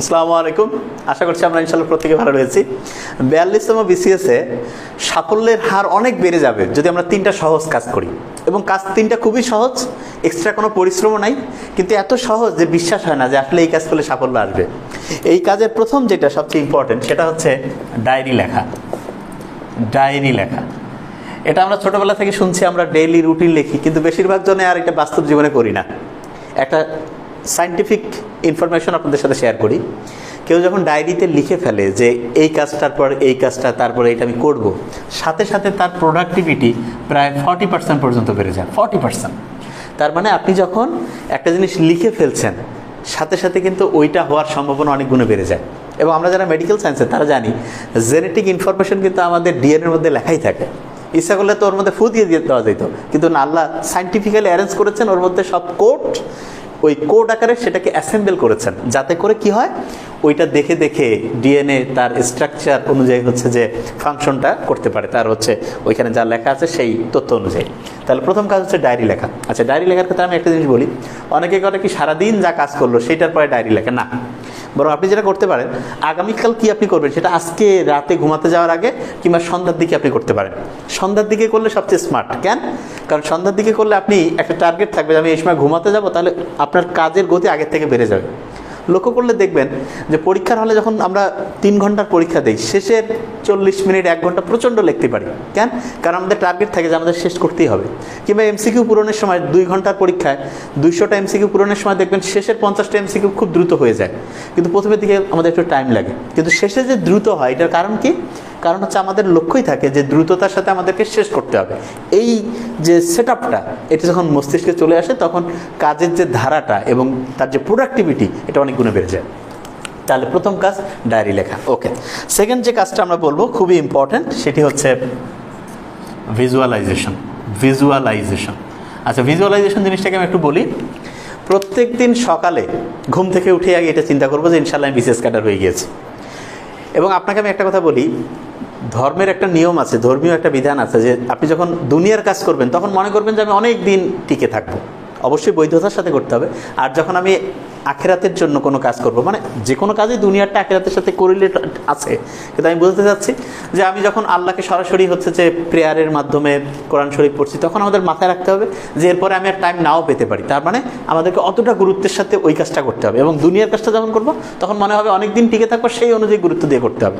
আসসালামু আলাইকুম। আশা করছি আমরা ইনশাল্লাহ প্রত্যেকে ভালো রয়েছি। বিয়াল্লিশতম বিসিএসে সাফল্যের হার অনেক বেড়ে যাবে যদি আমরা তিনটা সহজ কাজ করি। এবং কাজ তিনটা খুবই সহজ এক্সট্রা কোনো পরিশ্রমও নাই, কিন্তু এত সহজ যে বিশ্বাস হয় না যে আসলে এই কাজ করলে সাফল্য আসবে। এই কাজের প্রথম যেটা সবচেয়ে ইম্পর্টেন্ট সেটা হচ্ছে ডায়েরি লেখা। ডায়েরি লেখা। এটা আমরা ছোটোবেলা থেকে শুনছি, আমরা ডেইলি রুটিন লিখি, কিন্তু বেশিরভাগ জনে আর এটা বাস্তব জীবনে করি না। একটা সাইন্টিফিক ইনফরমেশন আপনাদের সাথে শেয়ার করি। কেউ যখন ডায়েরিতে লিখে ফেলে যে এই কাজটার পর এই কাজটা, তারপরে এটা আমি করব, সাথে সাথে তার প্রোডাক্টিভিটি প্রায় ফর্টি পার্সেন্ট পর্যন্ত বেড়ে যায় ফর্টি পার্সেন্ট তার মানে আপনি যখন একটা জিনিস লিখে ফেলছেন, সাথে সাথে কিন্তু ওইটা হওয়ার সম্ভাবনা অনেক গুণে বেড়ে যায়। এবং আমরা যারা মেডিকেল সায়েন্সে তারা জানি জেনেটিক ইনফরমেশন কিন্তু আমাদের ডিএনএর মধ্যে লেখাই থাকে। ইচ্ছা করলে তো ওর মধ্যে ফু দিয়ে দিয়ে দেওয়া যেত কিন্তু না, আল্লাহ সাইন্টিফিক্যালি অ্যারেঞ্জ করেছেন, ওর মধ্যে সব কোড ওই কোড আকারে সেটাকে অ্যাসেম্বল করেছেন। যাতে করে কি হয়? ওইটা দেখে দেখে ডিএনএ তার স্ট্রাকচার অনুযায়ী হচ্ছে যে ফাংশনটা করতে পারে। তার হচ্ছে ওইখানে যা লেখা আছে সেই তথ্য অনুযায়ী। তাহলে প্রথম কাজ হচ্ছে ডায়েরি লেখা। আচ্ছা ডায়েরি লেখার ক্ষেত্রে আমি একটা জিনিস বলি। অনেকে করে কি সারাদিন যা কাজ করল সেটার পরে ডায়েরি লেখা। না বরং আপনি যেটা করতে পারেন, আগামীকাল কি আপনি করবেন সেটা আজকে রাতে ঘুমাতে যাওয়ার আগে কিংবা সন্ধ্যার দিকে আপনি করতে পারেন। সন্ধ্যার দিকে করলে সবচেয়ে স্মার্ট কেন? কারণ সন্ধ্যার দিকে করলে আপনি একটা টার্গেট থাকবে আমি এই সময় ঘুমাতে যাব, তাহলে আপনার কাজের গতি আগের থেকে বেড়ে যাবে। লক্ষ্য করলে দেখবেন যে পরীক্ষার হলে যখন আমরা তিন ঘণ্টার পরীক্ষা দিই, শেষের চল্লিশ মিনিট, এক ঘণ্টা প্রচণ্ড লিখতে পারি। কেন? কারণ আমাদের টার্গেট থাকে যে আমাদের শেষ করতেই হবে। কিংবা এমসিকিউ পূরণের সময় দুই ঘণ্টার পরীক্ষায় দুইশোটা এমসিকিউ পূরণের সময় দেখবেন শেষের পঞ্চাশটা এমসিকিউ খুব দ্রুত হয়ে যায়। কিন্তু প্রথমের দিকে আমাদের একটু টাইম লাগে। কিন্তু শেষে যে দ্রুত হয়, এটার কারণ কি? কারণ হচ্ছে আমাদের লক্ষ্যই থাকে যে দ্রুততার সাথে আমাদেরকে শেষ করতে হবে। এই যে সেট আপটা এটা যখন মস্তিষ্কে চলে আসে, তখন কাজের যে ধারাটা এবং তার যে প্রোডাক্টিভিটি এটা অনেক গুণে বেড়ে যায়। তাহলে প্রথম কাজ, ডায়েরি লেখা। ওকে সেকেন্ড যে কাজটা আমরা বলব, খুবই ইম্পর্ট্যান্ট সেটি হচ্ছে ভিজুয়ালাইজেশন ভিজুয়ালাইজেশন আচ্ছা ভিজুয়ালাইজেশন জিনিসটাকে আমি একটু বলি। প্রত্যেক দিন সকালে ঘুম থেকে উঠে আগে এটা চিন্তা করব যে ইনশাল্লাহ আমি বিশেষ ক্যাডার হয়ে গিয়েছি। এবং আপনাকে আমি একটা কথা বলি ধর্মের একটা নিয়ম আছে, ধর্মীয় একটা বিধান আছে যে আপনি যখন দুনিয়ার কাজ করবেন তখন মনে করবেন যে আমি অনেক দিন টিকে থাকব। অবশ্যই বৈধতার সাথে করতে হবে। আর যখন আমি আখেরাতের জন্য কোনো কাজ করব মানে যে কোনো কাজই দুনিয়ারটা আখেরাতের সাথে করিলে আছে। কিন্তু আমি বলতে চাচ্ছি যে আমি যখন আল্লাহকে সরাসরি হচ্ছে যে প্রেয়ারের মাধ্যমে কোরআন শরীফ পড়ছি, তখন আমাদের মাথায় রাখতে হবে যে এরপরে আমি আর টাইম নাও পেতে পারি। তার মানে আমাদেরকে অতটা গুরুত্বের সাথে ওই কাজটা করতে হবে। এবং দুনিয়ার কাজটা যখন করব, তখন মনে হবে অনেক দিন টিকে থাকব, সেই অনুযায়ী গুরুত্ব দিয়ে করতে হবে।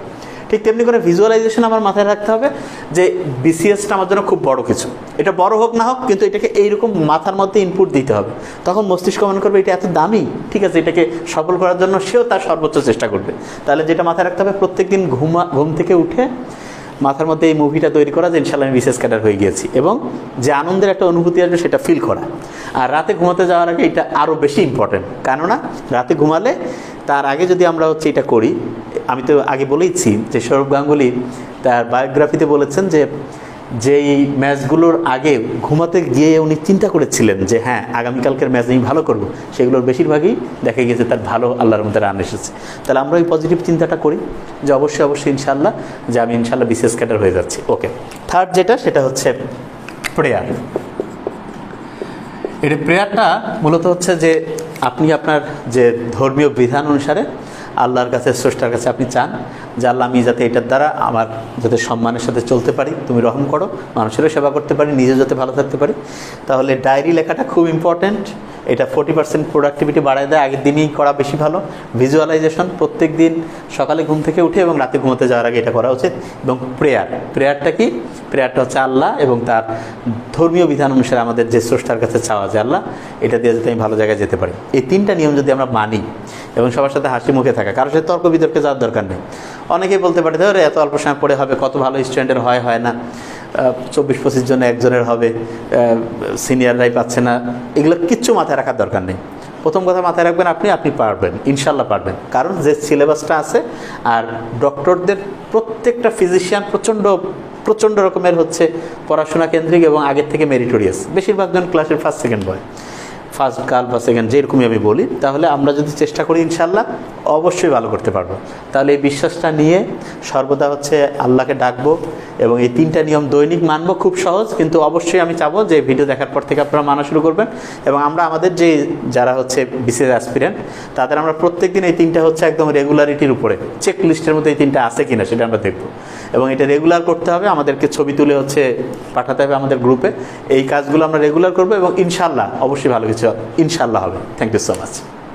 ঠিক তেমনি করে ভিজুয়ালাইজেশন আমার মাথায় রাখতে হবে যে বিসিএসটা আমার জন্য খুব বড় কিছু। এটা বড় হোক না হোক, কিন্তু এটাকে এইরকম মাথার মধ্যে ইনপুট দিতে হবে। তখন মস্তিষ্ক মনে করবে এটা এত দামি, ঠিক আছে, এটাকে সফল করার জন্য সেও তার সর্বোচ্চ চেষ্টা করবে। তাহলে যেটা মাথায় রাখতে হবে প্রত্যেক দিন ঘুমা ঘুম থেকে উঠে মাথার মধ্যে এই মুভিটা তৈরি করা যে ইনশাল্লাহ আমি বিশেষ ক্যাডার হয়ে গিয়েছি। এবং যে আনন্দের একটা অনুভূতি আসবে সেটা ফিল করা। আর রাতে ঘুমাতে যাওয়ার আগে এটা আরও বেশি ইম্পর্টেন্ট কেননা রাতে ঘুমালে তার আগে যদি আমরা হচ্ছে এটা করি আমি তো আগে বলেইছি যে সৌরভ গাঙ্গুলি তার বায়োগ্রাফিতে বলেছেন যে যেই ম্যাচগুলোর আগে ঘুমাতে গিয়ে উনি চিন্তা করেছিলেন যে হ্যাঁ আগামীকালকের ম্যাচ আমি ভালো করব, সেগুলোর বেশিরভাগই দেখা গিয়েছে তার ভালো আল্লাহর মধ্যে রান এসেছে। তাহলে আমরা ওই পজিটিভ চিন্তাটা করি যে অবশ্যই অবশ্যই ইনশাল্লাহ যে আমি ইনশাল্লাহ বিশেষ ক্যাটার হয়ে যাচ্ছি। ওকে থার্ড যেটা, সেটা হচ্ছে প্রেয়ার এটা প্রেয়ারটা মূলত হচ্ছে যে আপনি আপনার যে ধর্মীয় বিধান অনুসারে আল্লাহর কাছে, স্রষ্টার কাছে আপনি চান যে আল্লাহ আমি যাতে এটার দ্বারা আমার যাতে সম্মানের সাথে চলতে পারি, তুমি রহম করো, মানুষেরও সেবা করতে পারি নিজে যাতে ভালো থাকতে পারি। তাহলে ডায়েরি লেখাটা খুব ইম্পর্ট্যান্ট এটা ফোর্টি পার্সেন্ট প্রোডাক্টিভিটি বাড়ায় দেয়, আগের দিনই করা বেশি ভালো। ভিজুয়ালাইজেশন প্রত্যেক দিন সকালে ঘুম থেকে উঠে এবং রাতে ঘুমোতে যাওয়ার আগে এটা করা উচিত। এবং প্রেয়ার প্রেয়ারটা কি? প্রেয়ারটা হচ্ছে আল্লাহ এবং তার ধর্মীয় বিধান অনুসারে আমাদের যে স্রষ্টার কাছে চাওয়া যে আল্লাহ, এটা দিয়ে যাতে আমি ভালো জায়গায় যেতে পারি। এই তিনটা নিয়ম যদি আমরা মানি এবং সবার সাথে হাসি মুখে থাকা। কারোর সাথে তর্ক বিতর্কে যাওয়ার দরকার নেই। অনেকেই বলতে পারে ধরে এত অল্প সময় পড়ে হবে, কত ভালো স্টুডেন্টের হয় হয় না। চব্বিশ পঁচিশ জন একজনের হবে সিনিয়ররাই পাচ্ছে না। এগুলো কিচ্ছু মাথায় রাখার দরকার নেই। প্রথম কথা মাথায় রাখবেন, আপনি আপনি পারবেন ইনশাল্লাহ পারবেন। কারণ যে সিলেবাসটা আছে আর ডক্টরদের প্রত্যেকটা ফিজিশিয়ান প্রচণ্ড প্রচণ্ড রকমের হচ্ছে পড়াশোনা কেন্দ্রিক এবং আগের থেকে মেরিটোরিয়াস বেশিরভাগ জন ক্লাসের first second boy first girl বা সেকেন্ড যেরকমই আমি বলি, তাহলে আমরা যদি চেষ্টা করি ইনশাল্লাহ, অবশ্যই ভালো করতে পারব। তাহলে এই বিশ্বাসটা নিয়ে সর্বদা হচ্ছে আল্লাহকে ডাকবো এবং এই তিনটা নিয়ম দৈনিক মানবো খুব সহজ, কিন্তু অবশ্যই আমি চাবো যে ভিডিও দেখার পর থেকে আপনারা মানা শুরু করবেন। এবং আমরা আমাদের যে, যারা হচ্ছে বিশেষ অ্যাসপিরেন্ট তাদের আমরা প্রত্যেক দিন এই তিনটা হচ্ছে একদম রেগুলারিটির উপরে চেক লিস্টের মধ্যে এই তিনটা আছে কিনা সেটা আমরা দেখব। এবং এটা রেগুলার করতে হবে, আমাদেরকে ছবি তুলে হচ্ছে পাঠাতে হবে আমাদের গ্রুপে এই কাজগুলো আমরা রেগুলার করব এবং ইনশাল্লাহ অবশ্যই ভালো কিছু ইনশাল্লাহ হবে থ্যাংক ইউ সো মাচ